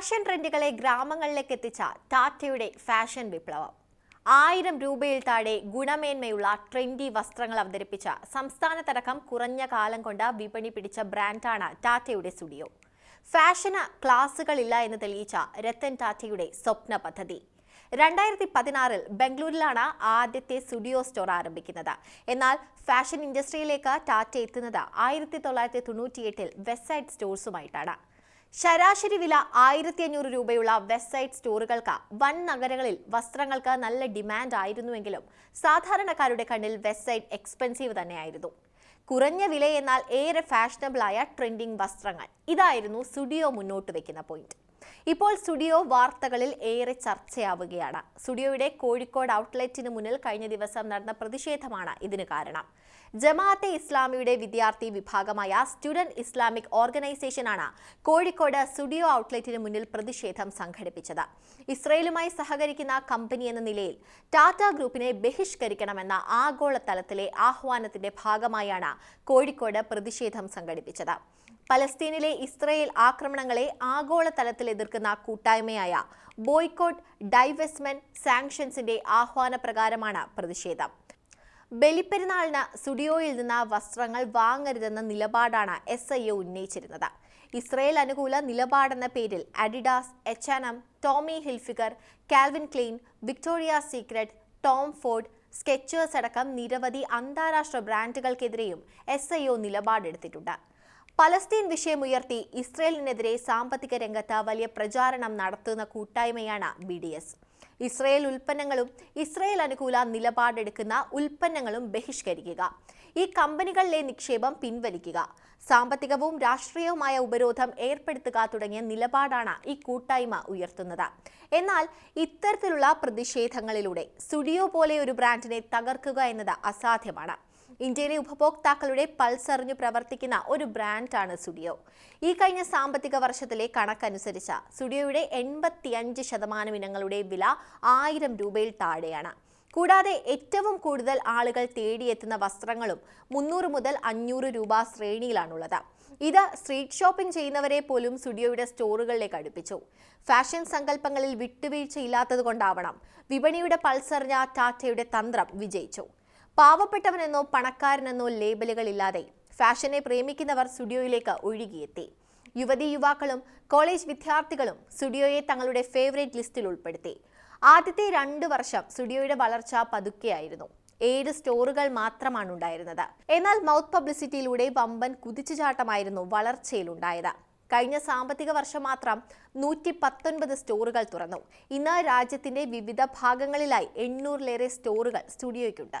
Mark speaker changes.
Speaker 1: Fashion ട്രെൻഡുകളെ ഗ്രാമങ്ങളിലേക്ക് എത്തിച്ച ടാറ്റയുടെ ഫാഷൻ വിപ്ലവം. ആയിരം രൂപയിൽ താഴെ ഗുണമേന്മയുള്ള ട്രെൻഡി വസ്ത്രങ്ങൾ അവതരിപ്പിച്ച സംസ്ഥാനത്തടക്കം കുറഞ്ഞ കാലം കൊണ്ട് വിപണി പിടിച്ച ബ്രാൻഡാണ് ടാറ്റയുടെ സ്റ്റുഡിയോ. ഫാഷന് ക്ലാസുകളില്ല എന്ന് തെളിയിച്ച രത്തൻ ടാറ്റയുടെ സ്വപ്ന പദ്ധതി. രണ്ടായിരത്തി പതിനാറിൽ ബംഗളൂരിലാണ് ആദ്യത്തെ സ്റ്റുഡിയോ സ്റ്റോർ ആരംഭിക്കുന്നത്. എന്നാൽ ഫാഷൻ ഇൻഡസ്ട്രിയിലേക്ക് ടാറ്റ എത്തുന്നത് ആയിരത്തി തൊള്ളായിരത്തി തൊണ്ണൂറ്റിയെട്ടിൽ വെസ്റ്റ്സൈഡ് സ്റ്റോഴ്സുമായിട്ടാണ്. ശരാശരി വില ആയിരത്തി അഞ്ഞൂറ് രൂപയുള്ള വെബ്സൈറ്റ് സ്റ്റോറുകൾക്ക് വൻ നഗരങ്ങളിൽ വസ്ത്രങ്ങൾക്ക് നല്ല ഡിമാൻഡ് ആയിരുന്നുവെങ്കിലും സാധാരണക്കാരുടെ കണ്ണിൽ വെബ്സൈറ്റ് എക്സ്പെൻസീവ് തന്നെയായിരുന്നു. കുറഞ്ഞ വില എന്നാൽ ഏറെ ഫാഷനബിൾ ആയ ട്രെൻഡിംഗ് വസ്ത്രങ്ങൾ. ഇതായിരുന്നു സ്റ്റുഡിയോ മുന്നോട്ട് വെക്കുന്ന പോയിന്റ് ഇപ്പോൾ സ്റ്റുഡിയോ വാർത്തകളിൽ ഏറെ ചർച്ചയാവുകയാണ്. സ്റ്റുഡിയോയുടെ കോഴിക്കോട് ഔട്ട്ലെറ്റിന് മുന്നിൽ കഴിഞ്ഞ ദിവസം നടന്ന പ്രതിഷേധമാണ് ഇതിന് കാരണം. ജമാഅത്തെ ഇസ്ലാമിയുടെ വിദ്യാർത്ഥി വിഭാഗമായ സ്റ്റുഡന്റ് ഇസ്ലാമിക് ഓർഗനൈസേഷനാണ് കോഴിക്കോട് സ്റ്റുഡിയോ ഔട്ട്ലെറ്റിന് മുന്നിൽ പ്രതിഷേധം സംഘടിപ്പിച്ചത്. ഇസ്രയേലുമായി സഹകരിക്കുന്ന കമ്പനി എന്ന നിലയിൽ ടാറ്റ ഗ്രൂപ്പിനെ ബഹിഷ്കരിക്കണമെന്ന ആഗോളതലത്തിലെ ആഹ്വാനത്തിന്റെ ഭാഗമായാണ് കോഴിക്കോട് പ്രതിഷേധം സംഘടിപ്പിച്ചത്. പലസ്തീനിലെ ഇസ്രയേൽ ആക്രമണങ്ങളെ ആഗോളതലത്തിൽ എതിർക്കുന്ന കൂട്ടായ്മയായ ബോയ്ക്കോട്ട് ഡൈവെസ്റ്റ്മെന്റ് സാങ്ഷൻസിന്റെ ആഹ്വാനപ്രകാരമാണ് പ്രതിഷേധം. ബലിപ്പെരുന്നാളിന് സ്റ്റുഡിയോയിൽ നിന്ന് വസ്ത്രങ്ങൾ വാങ്ങരുതെന്ന നിലപാടാണ് എസ് ഐ ഒ ഉന്നയിച്ചിരുന്നത്. ഇസ്രയേൽ അനുകൂല നിലപാടെന്ന പേരിൽ Adidas H and M Tommy Hilfiger Calvin Klein Victoria Secret Tom Ford Skechers അടക്കം നിരവധി അന്താരാഷ്ട്ര ബ്രാൻഡുകൾക്കെതിരെയും എസ് ഐ ഒ നിലപാടെടുത്തിട്ടുണ്ട്. പലസ്തീൻ വിഷയമുയർത്തി ഇസ്രയേലിനെതിരെ സാമ്പത്തിക രംഗത്ത് വലിയ പ്രചാരണം നടത്തുന്ന കൂട്ടായ്മയാണ് ബി ഡി എസ്. ഇസ്രയേൽ ഉൽപ്പന്നങ്ങളും ഇസ്രയേൽ അനുകൂല നിലപാടെടുക്കുന്ന ഉൽപ്പന്നങ്ങളും ബഹിഷ്കരിക്കുക. ഈ കമ്പനികളിലെ നിക്ഷേപം പിൻവലിക്കുക. സാമ്പത്തികവും രാഷ്ട്രീയവുമായ ഉപരോധം ഏർപ്പെടുത്തുക തുടങ്ങിയ നിലപാടാണ് ഈ കൂട്ടായ്മ ഉയർത്തുന്നത്. എന്നാൽ ഇത്തരത്തിലുള്ള പ്രതിഷേധങ്ങളിലൂടെ സ്റ്റുഡിയോ പോലെ ഒരു ബ്രാൻഡിനെ തകർക്കുക എന്നത് അസാധ്യമാണ്. ഇന്ത്യയിലെ ഉപഭോക്താക്കളുടെ പൾസറിഞ്ഞു പ്രവർത്തിക്കുന്ന ഒരു ബ്രാൻഡാണ് സുഡിയോ. ഈ കഴിഞ്ഞ സാമ്പത്തിക വർഷത്തിലെ കണക്കനുസരിച്ച് സുഡിയോയുടെ എൺപത്തിയഞ്ച് ശതമാനം ഇനങ്ങളുടെ വില ആയിരം രൂപയിൽ താഴെയാണ്. കൂടാതെ ഏറ്റവും കൂടുതൽ ആളുകൾ തേടിയെത്തുന്ന വസ്ത്രങ്ങളും മുന്നൂറ് മുതൽ അഞ്ഞൂറ് രൂപ ശ്രേണിയിലാണുള്ളത്. ഇത് സ്ട്രീറ്റ് ഷോപ്പിംഗ് ചെയ്യുന്നവരെ പോലും സ്റ്റുഡിയോയുടെ സ്റ്റോറുകളിലേക്ക് അടുപ്പിച്ചു. ഫാഷൻ സങ്കല്പങ്ങളിൽ വിട്ടുവീഴ്ചയില്ലാത്തത് കൊണ്ടാവണം വിപണിയുടെ പൾസറിഞ്ഞ ടാറ്റയുടെ തന്ത്രം വിജയിച്ചു. പാവപ്പെട്ടവനെന്നോ പണക്കാരനെന്നോ ലേബലുകളില്ലാതെ ഫാഷനെ പ്രേമിക്കുന്നവർ സ്റ്റുഡിയോയിലേക്ക് ഒഴുകിയെത്തി. യുവതി യുവാക്കളും കോളേജ് വിദ്യാർത്ഥികളും സ്റ്റുഡിയോയെ തങ്ങളുടെ ഫേവറേറ്റ് ലിസ്റ്റിൽ ഉൾപ്പെടുത്തി. ആദ്യത്തെ രണ്ട് വർഷം സ്റ്റുഡിയോയുടെ വളർച്ച പതുക്കെയായിരുന്നു. ഏഴ് സ്റ്റോറുകൾ മാത്രമാണ് ഉണ്ടായിരുന്നത്. എന്നാൽ മൗത്ത് പബ്ലിസിറ്റിയിലൂടെ വമ്പൻ കുതിച്ചുചാട്ടമായിരുന്നു വളർച്ചയിലുണ്ടായത്. കഴിഞ്ഞ സാമ്പത്തിക വർഷം മാത്രം നൂറ്റി പത്തൊൻപത് സ്റ്റോറുകൾ തുറന്നു. ഇന്ന് രാജ്യത്തിന്റെ വിവിധ ഭാഗങ്ങളിലായി എണ്ണൂറിലേറെ സ്റ്റോറുകൾ സ്റ്റുഡിയോയ്ക്കുണ്ട്.